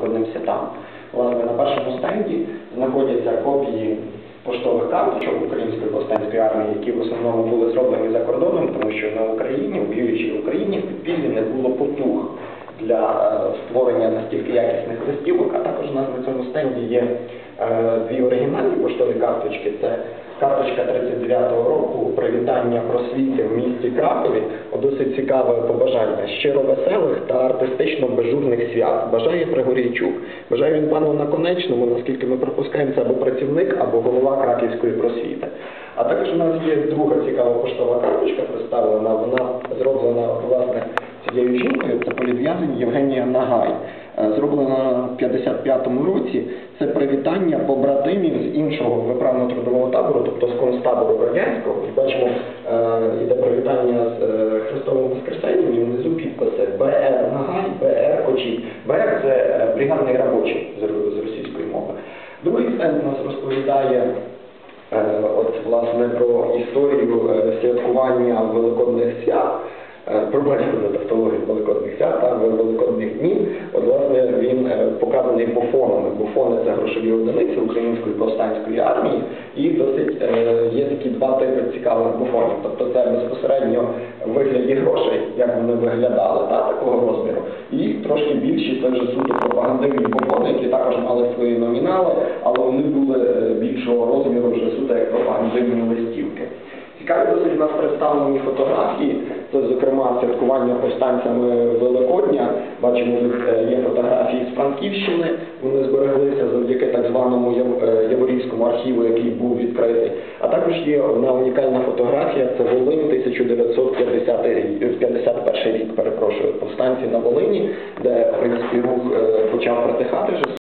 великодним там. Власне, на першому стенді знаходяться копії поштових карточок Української повстанської армії, які в основному були зроблені за кордоном, тому що на Україні, в воюючій Україні, в підпіллі не було потуг для е, створення настільки якісних листівок, стенді є е, дві оригінальні поштові карточки. Це карточка 39-го року привітання просвіти в місті Кракові. Досить цікаве побажання. Щиро веселих та артистично безжурних свят. Бажає Пригорійчук. Бажає він пану наконечному, наскільки ми припускаємо, це або працівник, або голова Краківської просвіти. А також у нас є друга цікава поштова карточка представлена. Вона зроблена власне цією жінкою. Це політв'язень Євгенія Нагай. Е, Зроблена в 55-му році. Це привітання побратимів з іншого виправно-трудового табору, тобто з концтабору радянського. І бачимо, е, іде привітання з е, Христовим Воскресенням, і внизу підписи БР Нагай, БР Очі. БР це е, бригадний робочий з російської мови. Другий стенд нас розповідає Е, От, власне, про історію е, святкування великодних свят, е, про бачення тавтологію великодних свят показаний буфонами. Буфони це грошові одиниці Української повстанської армії, і досить е, є такі два типи цікавих буфонів. Тобто це безпосередньо вигляді грошей, як вони виглядали, та, такого розміру. І трошки більші це вже суто пропагандивні буфони, які також мали свої номінали, але вони були е, більшого розміру вже суто як пропагандивні листівки. Цікаві досить у нас представлені фотографії. Це, зокрема, святкування повстанцями Великодня. Франківщини. Вони збереглися завдяки так званому е, Яворівському архіву, який був відкритий. А також є одна унікальна фотографія. Це Волинь 1951 рік, е, 51 рік, перепрошую, повстанці на Волині, де в принципі рух почав почав